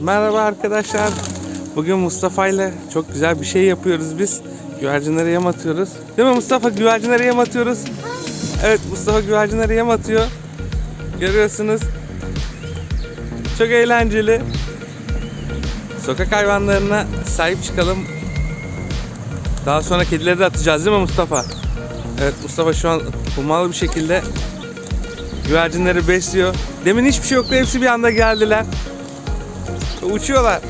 Merhaba arkadaşlar. Bugün Mustafa ile çok güzel bir şey yapıyoruz biz. Güvercinlere yem atıyoruz. Değil mi Mustafa? Güvercinlere yem atıyoruz. Evet Mustafa güvercinlere yem atıyor. Görüyorsunuz. Çok eğlenceli. Sokak hayvanlarına sahip çıkalım. Daha sonra kedileri de atacağız değil mi Mustafa? Evet Mustafa şu an hummalı bir şekilde güvercinleri besliyor. Demin hiçbir şey yoktu. Hepsi bir anda geldiler. Uçuyorlar.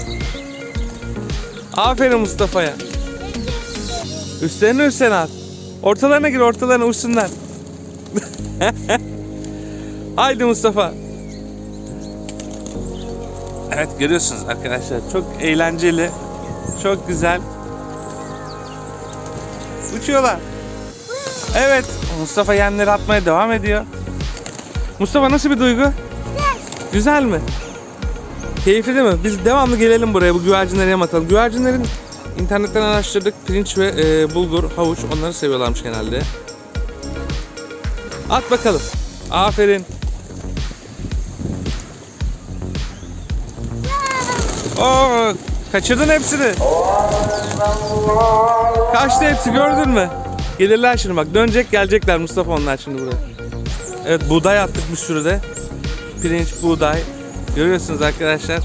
Aferin Mustafa'ya. Üstlerine üstlerine at. Ortalarına gir ortalarına uçsunlar. Haydi Mustafa. Evet görüyorsunuz arkadaşlar çok eğlenceli. Çok güzel. Uçuyorlar. Evet Mustafa yemleri atmaya devam ediyor. Mustafa nasıl bir duygu? Güzel mi? Keyifli değil mi? Biz devamlı gelelim buraya bu güvercinlere yem atalım. Güvercinlerin internetten araştırdık. Pirinç ve e, bulgur, havuç onları seviyorlarmış genelde. At bakalım. Aferin. Oo, kaçırdın hepsini. Kaçtı hepsi gördün mü? Gelirler şimdi bak dönecek gelecekler Mustafa onlar şimdi buraya. Evet buğday attık bir sürü de. Pirinç, buğday. Görüyorsunuz arkadaşlar.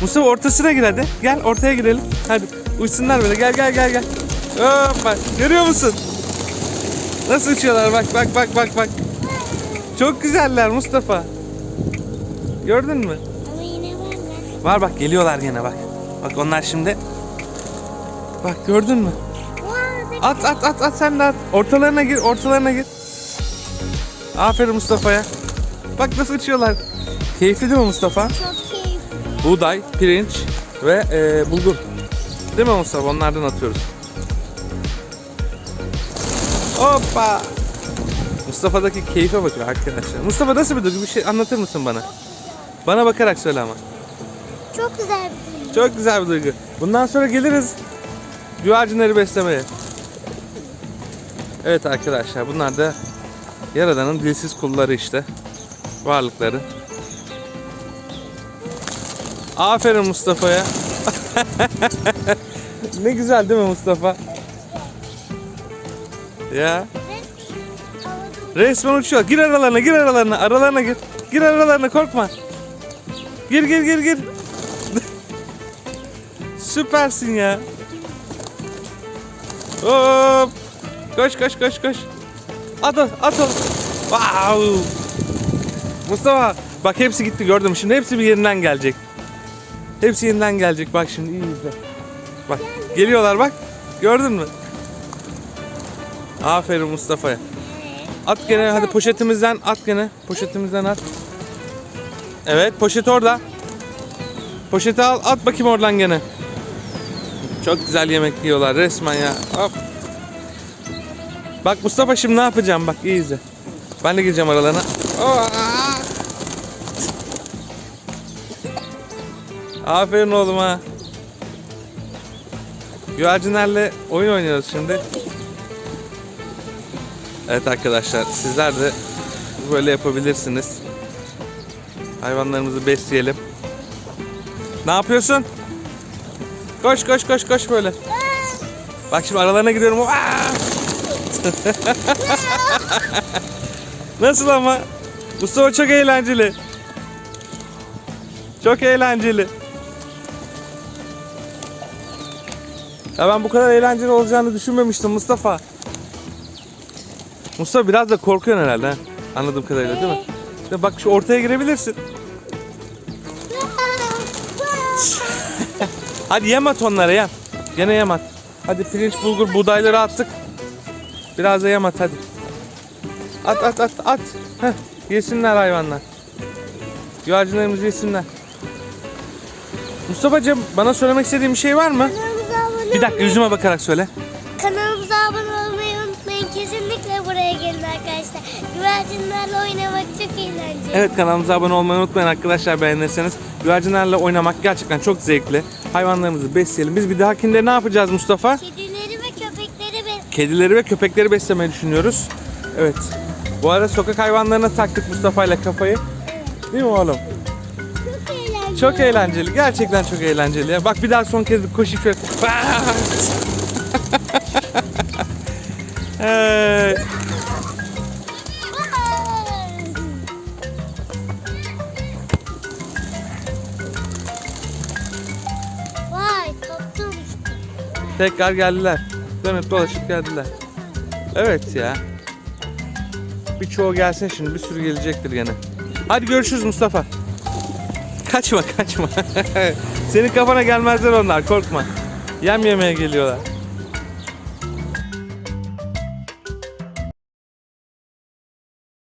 Mustafa ortasına gir hadi. Gel ortaya girelim. Hadi uçsunlar böyle. Gel gel gel gel. Hoppa. Görüyor musun? Nasıl uçuyorlar? Bak bak bak bak bak. Çok güzeller Mustafa. Gördün mü? Ama yine var mı? Var bak geliyorlar yine bak. Bak onlar şimdi. Bak gördün mü? At at at at sen de at. Ortalarına gir ortalarına gir. Aferin Mustafa'ya. Bak nasıl uçuyorlar. Keyifli değil mi Mustafa? Çok keyifli. Buğday, pirinç ve e, bulgur. Değil mi Mustafa? Onlardan atıyoruz. Hoppa! Mustafa'daki keyfe bakın arkadaşlar. Mustafa nasıl bir duygu? Bir şey anlatır mısın bana? Bana bakarak söyle ama. Çok güzel bir film. Çok güzel bir duygu. Bundan sonra geliriz güvercinleri beslemeye. Evet arkadaşlar bunlar da Yaradan'ın dilsiz kulları işte. Varlıkları. Aferin Mustafa'ya. ne güzel değil mi Mustafa? Ya. Resmen uçuyor. Gir aralarına, gir aralarına. Aralarına gir. Gir aralarına korkma. Gir gir gir gir. Süpersin ya. Hop. Koş koş koş koş. At at o. Wow. Mustafa bak hepsi gitti gördün mü? Şimdi hepsi bir yerinden gelecek. Hepsi yeniden gelecek. Bak şimdi iyi izle. Bak geliyorlar bak. Gördün mü? Aferin Mustafa'ya. At gene hadi poşetimizden at gene. Poşetimizden at. Evet poşet orada. Poşeti al at bakayım oradan gene. Çok güzel yemek yiyorlar resmen ya. Hop. Bak Mustafa şimdi ne yapacağım bak iyi izle. Ben de gireceğim aralarına. Oh, Aferin oğluma. Güvercinlerle oyun oynuyoruz şimdi. Evet arkadaşlar sizler de böyle yapabilirsiniz. Hayvanlarımızı besleyelim. Ne yapıyorsun? Koş koş koş koş böyle. Bak şimdi aralarına gidiyorum. Nasıl ama? Mustafa çok eğlenceli. Çok eğlenceli. Ya ben bu kadar eğlenceli olacağını düşünmemiştim Mustafa. Mustafa biraz da korkuyorsun herhalde ha? Anladığım kadarıyla değil mi? İşte bak şu ortaya girebilirsin. Hadi yem at onlara yem. Gene yem at. Hadi pirinç, bulgur, buğdayları attık. Biraz da yem at hadi. At at at at. Heh, yesinler hayvanlar. Güvercinlerimizi yesinler. Mustafa'cığım bana söylemek istediğin bir şey var mı? Bir dakika yüzüme bakarak söyle. Kanalımıza abone olmayı unutmayın. Kesinlikle buraya gelin arkadaşlar. Güvercinlerle oynamak çok eğlenceli. Evet kanalımıza abone olmayı unutmayın arkadaşlar beğenirseniz. Güvercinlerle oynamak gerçekten çok zevkli. Hayvanlarımızı besleyelim. Biz bir dahakinde ne yapacağız Mustafa? Kedileri ve köpekleri ben Kedileri ve köpekleri beslemeyi düşünüyoruz. Evet. Bu arada sokak hayvanlarına taktık Mustafa ile kafayı. Değil mi oğlum? Çok eğlenceli. Çok eğlenceli. Gerçekten çok eğlenceli ya. Bak bir daha son kez bir koşayım şöyle. Hey. Vay toptum işte. Tekrar geldiler. Dönüp dolaşıp geldiler. Evet ya. Birçoğu gelsin şimdi. Bir sürü gelecektir gene. Hadi görüşürüz Mustafa. Kaçma kaçma. Senin kafana gelmezler onlar korkma. Yem yemeye geliyorlar.